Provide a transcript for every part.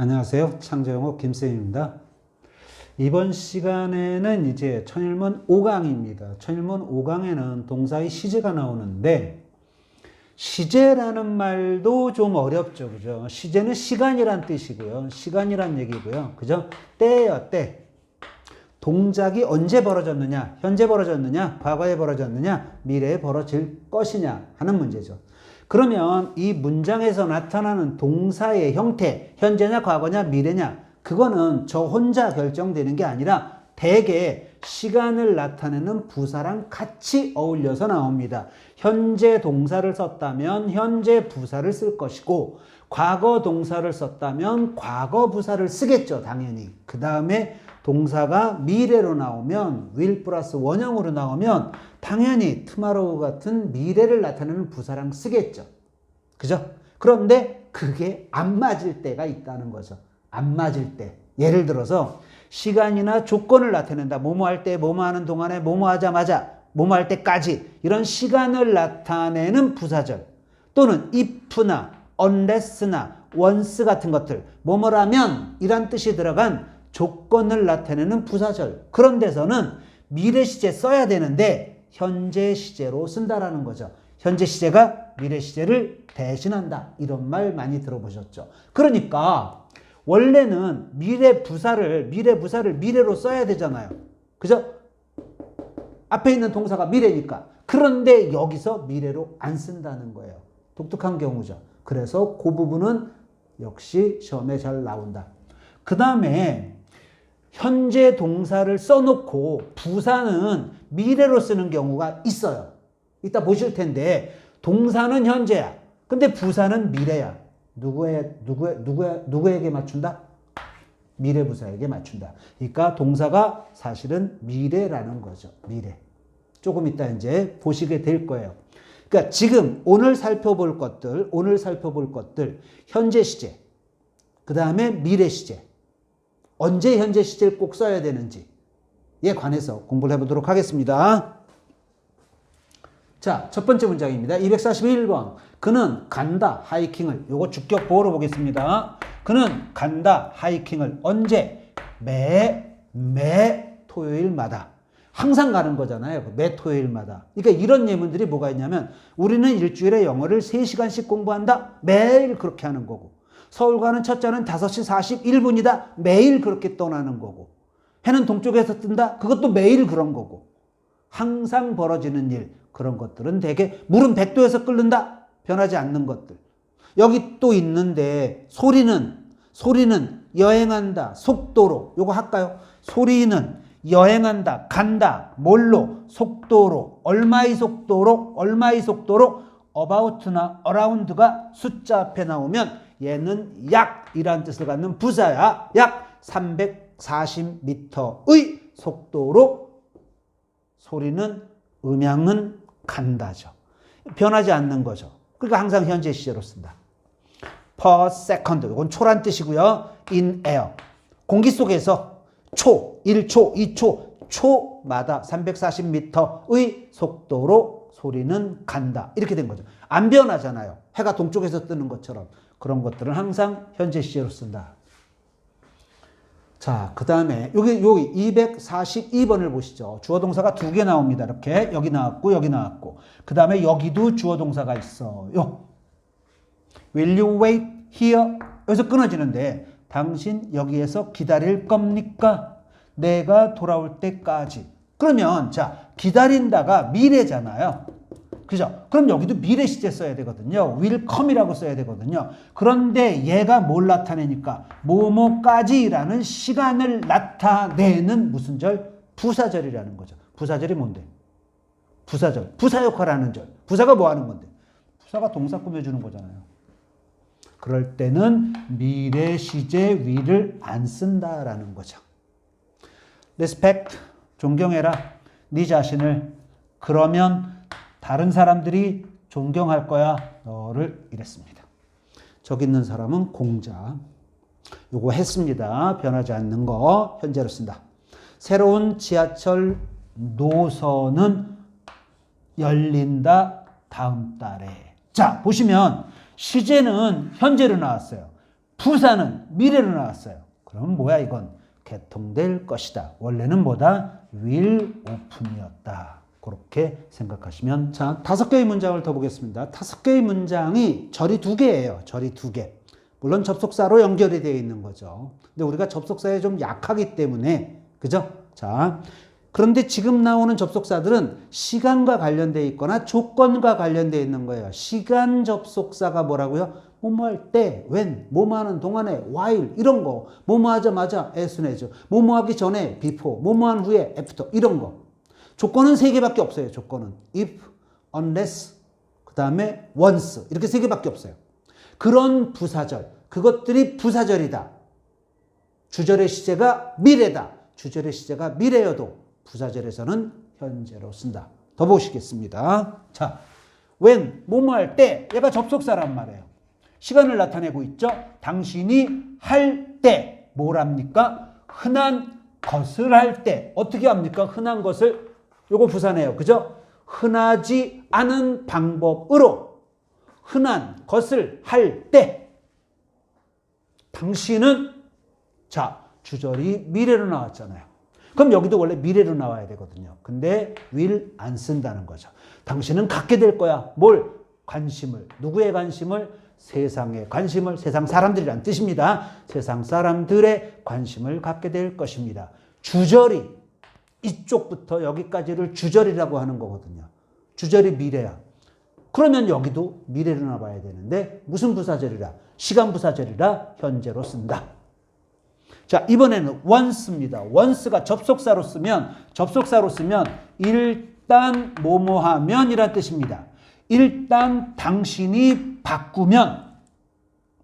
안녕하세요. 창조영어 김쌤입니다. 이번 시간에는 이제 천일문 5강입니다. 천일문 5강에는 동사의 시제가 나오는데 시제라는 말도 좀 어렵죠. 그죠? 시제는 시간이란 뜻이고요. 시간이란 얘기고요. 그죠? 때예요, 때. 동작이 언제 벌어졌느냐, 현재 벌어졌느냐, 과거에 벌어졌느냐, 미래에 벌어질 것이냐 하는 문제죠. 그러면 이 문장에서 나타나는 동사의 형태, 현재냐, 과거냐, 미래냐, 그거는 저 혼자 결정되는 게 아니라 대개 시간을 나타내는 부사랑 같이 어울려서 나옵니다. 현재 동사를 썼다면 현재 부사를 쓸 것이고, 과거 동사를 썼다면 과거 부사를 쓰겠죠, 당연히. 그 다음에 동사가 미래로 나오면 will 플러스 원형으로 나오면 당연히 tomorrow 같은 미래를 나타내는 부사랑 쓰겠죠. 그죠? 그런데 그게 안 맞을 때가 있다는 거죠. 안 맞을 때. 예를 들어서 시간이나 조건을 나타낸다. 뭐뭐 할 때, 뭐뭐 하는 동안에, 뭐뭐 하자마자, 뭐뭐 할 때까지 이런 시간을 나타내는 부사절 또는 if나 unless나 once 같은 것들 뭐뭐라면 이란 뜻이 들어간 조건을 나타내는 부사절 그런 데서는 미래 시제 써야 되는데 현재 시제로 쓴다라는 거죠. 현재 시제가 미래 시제를 대신한다. 이런 말 많이 들어보셨죠. 그러니까 원래는 미래 부사를 미래 부사를 미래로 써야 되잖아요. 그죠? 앞에 있는 동사가 미래니까. 그런데 여기서 미래로 안 쓴다는 거예요. 독특한 경우죠. 그래서 그 부분은 역시 시험에 잘 나온다. 그 다음에 현재 동사를 써놓고 부사는 미래로 쓰는 경우가 있어요. 이따 보실 텐데 동사는 현재야. 근데 부사는 미래야. 누구에 누구에 누구에 누구에게 맞춘다? 미래 부사에게 맞춘다. 그러니까 동사가 사실은 미래라는 거죠. 미래. 조금 이따 이제 보시게 될 거예요. 그러니까 지금 오늘 살펴볼 것들, 오늘 살펴볼 것들 현재 시제, 그 다음에 미래 시제, 언제 현재 시제를 꼭 써야 되는지에 관해서 공부를 해보도록 하겠습니다. 자, 첫 번째 문장입니다. 241번. 그는 간다, 하이킹을. 요거 주격 보호로 보겠습니다. 그는 간다, 하이킹을. 언제? 매, 매 토요일마다. 항상 가는 거잖아요. 그매 토요일마다. 그러니까 이런 예문들이 뭐가 있냐면 우리는 일주일에 영어를 3시간씩 공부한다. 매일 그렇게 하는 거고. 서울 가는 첫째는 5시 41분이다. 매일 그렇게 떠나는 거고. 해는 동쪽에서 뜬다. 그것도 매일 그런 거고. 항상 벌어지는 일. 그런 것들은 대개 물은 100도에서 끓는다. 변하지 않는 것들. 여기 또 있는데 소리는 소리는 여행한다. 속도로. 요거 할까요? 소리는 여행한다. 간다. 뭘로? 속도로. 얼마의 속도로? 얼마의 속도로? about나 around가 숫자 앞에 나오면 얘는 약이라는 뜻을 갖는 부사야. 약 340m의 속도로 소리는 음향은 간다죠. 변하지 않는 거죠. 그러니까 항상 현재 시제로 쓴다. per second. 이건 초란 뜻이고요. in air. 공기 속에서 초, 1초, 2초, 초마다 340m의 속도로 소리는 간다. 이렇게 된 거죠. 안 변하잖아요. 해가 동쪽에서 뜨는 것처럼. 그런 것들은 항상 현재 시제로 쓴다. 자, 그 다음에 여기 여기 242번을 보시죠. 주어 동사가 두 개 나옵니다. 이렇게 여기 나왔고 여기 나왔고. 그 다음에 여기도 주어 동사가 있어요. Will you wait here? 여기서 끊어지는데 당신 여기에서 기다릴 겁니까? 내가 돌아올 때까지. 그러면 자 기다린다가 미래잖아요. 그죠? 그럼 여기도 미래 시제 써야 되거든요. will come이라고 써야 되거든요. 그런데 얘가 뭘 나타내니까 뭐뭐까지라는 시간을 나타내는 무슨 절? 부사절이라는 거죠. 부사절이 뭔데? 부사절. 부사 역할하는 절. 부사가 뭐 하는 건데? 부사가 동사 꾸며주는 거잖아요. 그럴 때는 미래 시제 will을 안 쓴다라는 거죠. respect, 존경해라. 네 자신을. 그러면 다른 사람들이 존경할 거야. 너를 이랬습니다. 저기 있는 사람은 공자. 요거 했습니다. 변하지 않는 거 현재로 쓴다. 새로운 지하철 노선은 열린다 다음 달에. 자, 보시면 시제는 현재로 나왔어요. 부사는 미래로 나왔어요. 그럼 뭐야 이건? 개통될 것이다. 원래는 뭐다? will open이었다. 그렇게 생각하시면 자 다섯 개의 문장을 더 보겠습니다. 다섯 개의 문장이 절이 두 개예요. 절이 두 개. 물론 접속사로 연결이 되어 있는 거죠. 근데 우리가 접속사에 좀 약하기 때문에 그죠? 자 그런데 지금 나오는 접속사들은 시간과 관련되어 있거나 조건과 관련되어 있는 거예요. 시간 접속사가 뭐라고요? 뭐뭐 할 때, when, 뭐뭐 하는 동안에, while, 이런 거. 뭐뭐 하자마자, as soon as. 뭐뭐 하기 전에, before. 뭐뭐 한 후에, after. 이런 거. 조건은 세 개밖에 없어요. 조건은. if, unless, 그 다음에 once. 이렇게 세 개밖에 없어요. 그런 부사절. 그것들이 부사절이다. 주절의 시제가 미래다. 주절의 시제가 미래여도 부사절에서는 현재로 쓴다. 더 보시겠습니다. 자, when, 뭐뭐 할 때, 얘가 접속사란 말이에요. 시간을 나타내고 있죠. 당신이 할 때, 뭐랍니까? 흔한 것을 할 때. 어떻게 합니까? 흔한 것을, 요거 부사네요. 그죠? 흔하지 않은 방법으로 흔한 것을 할 때, 당신은, 자, 주절이 미래로 나왔잖아요. 그럼 여기도 원래 미래로 나와야 되거든요. 근데 will 안 쓴다는 거죠. 당신은 갖게 될 거야. 뭘? 관심을. 누구의 관심을? 세상의 관심을, 세상 사람들이란 뜻입니다. 세상 사람들의 관심을 갖게 될 것입니다. 주절이 이쪽부터 여기까지를 주절이라고 하는 거거든요. 주절이 미래야. 그러면 여기도 미래로 나와야 되는데 무슨 부사절이라? 시간 부사절이라 현재로 쓴다. 자, 이번에는 once입니다. once가 접속사로 쓰면, 접속사로 쓰면, 일단 뭐뭐 하면 이란 뜻입니다. 일단 당신이 바꾸면,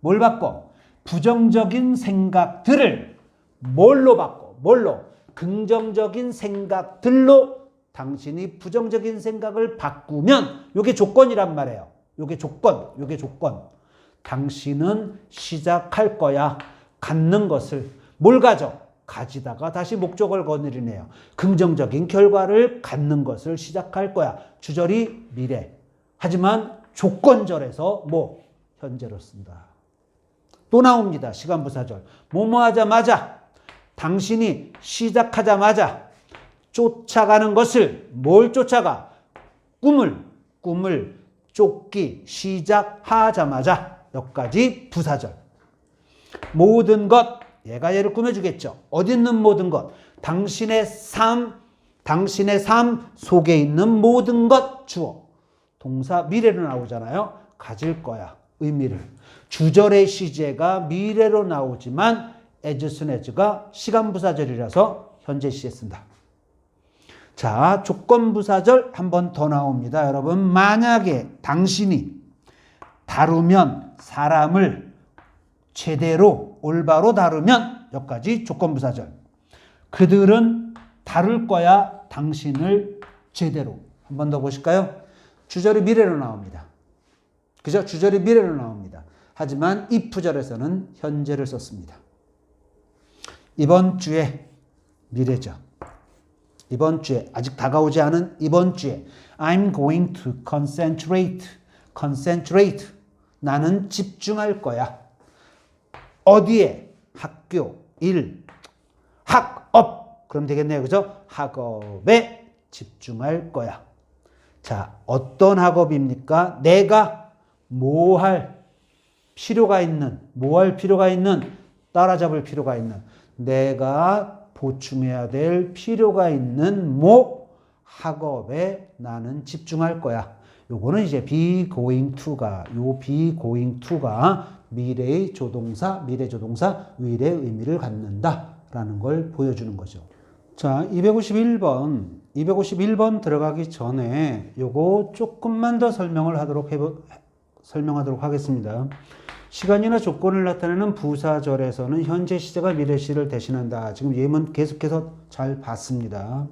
뭘 바꿔? 부정적인 생각들을 뭘로 바꿔? 뭘로? 긍정적인 생각들로 당신이 부정적인 생각을 바꾸면, 요게 조건이란 말이에요. 요게 조건, 요게 조건. 당신은 시작할 거야. 갖는 것을. 뭘 가져? 가지다가 다시 목적을 거느리네요. 긍정적인 결과를 갖는 것을 시작할 거야. 주절이 미래. 하지만 조건절에서 뭐? 현재로 쓴다. 또 나옵니다. 시간부사절. 뭐뭐 하자마자 당신이 시작하자마자 쫓아가는 것을 뭘 쫓아가? 꿈을 꿈을 쫓기 시작하자마자 여기까지 부사절. 모든 것 얘가 얘를 꾸며주겠죠. 어디 있는 모든 것? 당신의 삶, 당신의 삶 속에 있는 모든 것 주어. 동사 미래로 나오잖아요. 가질 거야. 의미를. 주절의 시제가 미래로 나오지만 as soon as가 시간 부사절이라서 현재 시에 쓴다. 자, 조건 부사절 한 번 더 나옵니다. 여러분, 만약에 당신이 다루면 사람을 제대로 올바로 다루면 여기까지 조건 부사절. 그들은 다룰 거야 당신을 제대로. 한 번 더 보실까요? 주절이 미래로 나옵니다. 그죠? 주절이 미래로 나옵니다. 하지만 if절에서는 현재를 썼습니다. 이번 주에 미래죠. 이번 주에 아직 다가오지 않은 이번 주에 I'm going to concentrate. concentrate. 나는 집중할 거야. 어디에? 학교, 일, 학업. 그럼 되겠네요. 그죠? 학업에 집중할 거야. 자, 어떤 학업입니까? 내가 뭐 할 필요가 있는, 뭐 할 필요가 있는, 따라잡을 필요가 있는, 내가 보충해야 될 필요가 있는 뭐 학업에 나는 집중할 거야. 요거는 이제 be going to가, 요 be going to가 미래의 조동사, 미래 조동사, will의 의미를 갖는다라는 걸 보여주는 거죠. 자, 251번. 251번 들어가기 전에 요거 조금만 더 설명을 하도록 해보, 설명하도록 하겠습니다. 시간이나 조건을 나타내는 부사절에서는 현재 시제가 미래 시를 대신한다. 지금 예문 계속해서 잘 봤습니다.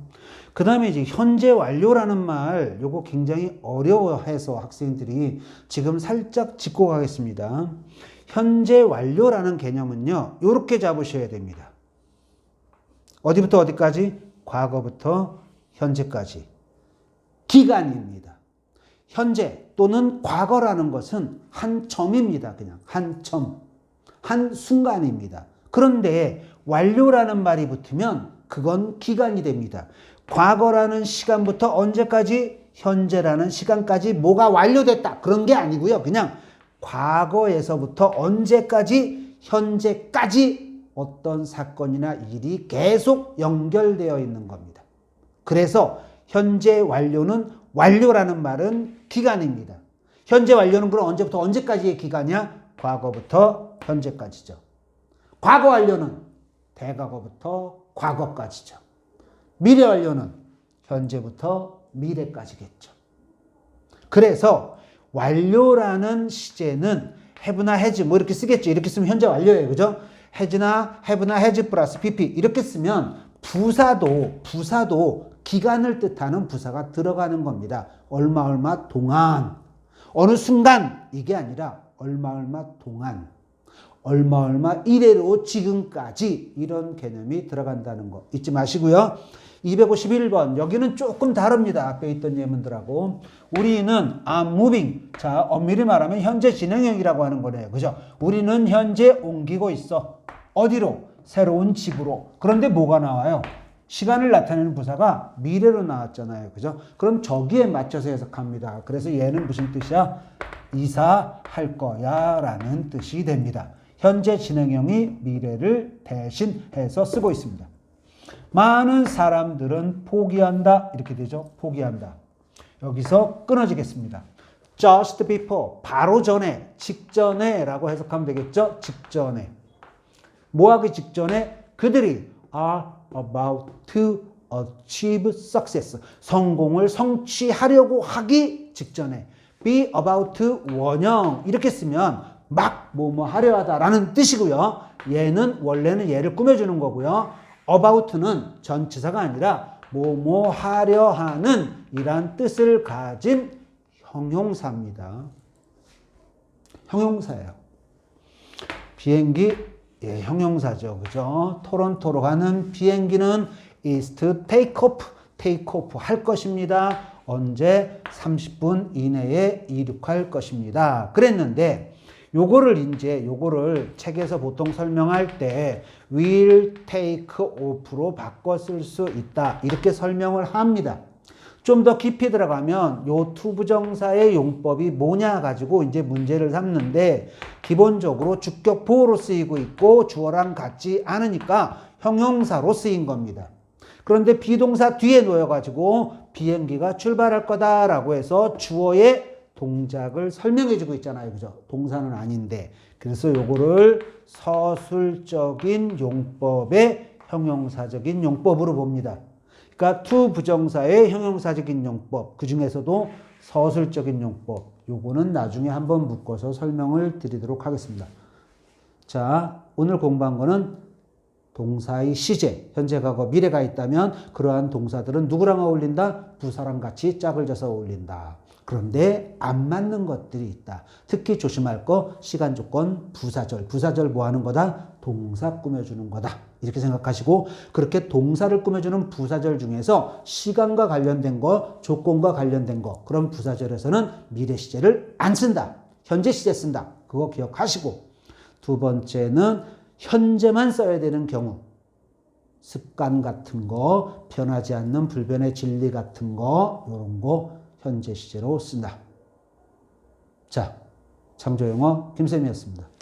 그 다음에 이제 현재 완료라는 말, 요거 굉장히 어려워해서 학생들이 지금 살짝 짚고 가겠습니다. 현재 완료라는 개념은요, 요렇게 잡으셔야 됩니다. 어디부터 어디까지? 과거부터 현재까지. 기간입니다. 현재 또는 과거라는 것은 한 점입니다. 그냥 한 점. 한 순간입니다. 그런데 완료라는 말이 붙으면 그건 기간이 됩니다. 과거라는 시간부터 언제까지 현재라는 시간까지 뭐가 완료됐다. 그런 게 아니고요. 그냥 과거에서부터 언제까지 현재까지 어떤 사건이나 일이 계속 연결되어 있는 겁니다. 그래서 현재 완료는 완료라는 말은 기간입니다. 현재 완료는 그럼 언제부터 언제까지의 기간이야? 과거부터 현재까지죠. 과거 완료는 대과거부터 과거까지죠. 미래 완료는 현재부터 미래까지겠죠. 그래서 완료라는 시제는 have나 has 뭐 이렇게 쓰겠죠. 이렇게 쓰면 현재 완료예요. 그죠? has나 have나 has 플러스 pp 이렇게 쓰면 부사도 부사도 기간을 뜻하는 부사가 들어가는 겁니다. 얼마 얼마 동안 어느 순간 이게 아니라 얼마 얼마 동안 얼마 얼마 이래로 지금까지 이런 개념이 들어간다는 거 잊지 마시고요. 251번 여기는 조금 다릅니다. 앞에 있던 예문들하고 우리는 are moving 자 엄밀히 말하면 현재 진행형이라고 하는 거네요. 그죠? 우리는 현재 옮기고 있어. 어디로? 새로운 집으로. 그런데 뭐가 나와요? 시간을 나타내는 부사가 미래로 나왔잖아요. 그죠? 그럼 저기에 맞춰서 해석합니다. 그래서 얘는 무슨 뜻이야? 이사할 거야 라는 뜻이 됩니다. 현재 진행형이 미래를 대신해서 쓰고 있습니다. 많은 사람들은 포기한다. 이렇게 되죠. 포기한다. 여기서 끊어지겠습니다. just before. 바로 전에, 직전에 라고 해석하면 되겠죠. 직전에. 뭐하기 직전에 그들이 are about to achieve success. 성공을 성취하려고 하기 직전에 be about to 원형 이렇게 쓰면 막 뭐뭐 하려 하다라는 뜻이고요. 얘는 원래는 얘를 꾸며주는 거고요. about는 전치사가 아니라 뭐뭐 하려 하는 이란 뜻을 가진 형용사입니다. 형용사예요. 비행기 예, 형용사죠. 그죠? 토론토로 가는 비행기는 is to take off, take off 할 것입니다. 언제? 30분 이내에 이륙할 것입니다. 그랬는데 요거를 이제 요거를 책에서 보통 설명할 때 will take off로 쓸수 있다. 이렇게 설명을 합니다. 좀 더 깊이 들어가면 요 투부정사의 용법이 뭐냐 가지고 이제 문제를 삼는데 기본적으로 주격 보호로 쓰이고 있고 주어랑 같지 않으니까 형용사로 쓰인 겁니다. 그런데 비동사 뒤에 놓여가지고 비행기가 출발할 거다라고 해서 주어의 동작을 설명해 주고 있잖아요. 그죠? 동사는 아닌데. 그래서 요거를 서술적인 용법의 형용사적인 용법으로 봅니다. 그러니까 투 부정사의 형용사적인 용법, 그 중에서도 서술적인 용법, 요거는 나중에 한번 묶어서 설명을 드리도록 하겠습니다. 자, 오늘 공부한 거는 동사의 시제, 현재, 과거, 미래가 있다면 그러한 동사들은 누구랑 어울린다? 부사랑 같이 짝을 져서 어울린다. 그런데 안 맞는 것들이 있다. 특히 조심할 거 시간 조건 부사절. 부사절 뭐 하는 거다? 동사 꾸며주는 거다. 이렇게 생각하시고 그렇게 동사를 꾸며주는 부사절 중에서 시간과 관련된 거, 조건과 관련된 거 그런 부사절에서는 미래 시제를 안 쓴다. 현재 시제 쓴다. 그거 기억하시고 두 번째는 현재만 써야 되는 경우 습관 같은 거, 변하지 않는 불변의 진리 같은 거 이런 거 현재 시제로 쓴다. 자, 창조영어 김쌤이었습니다.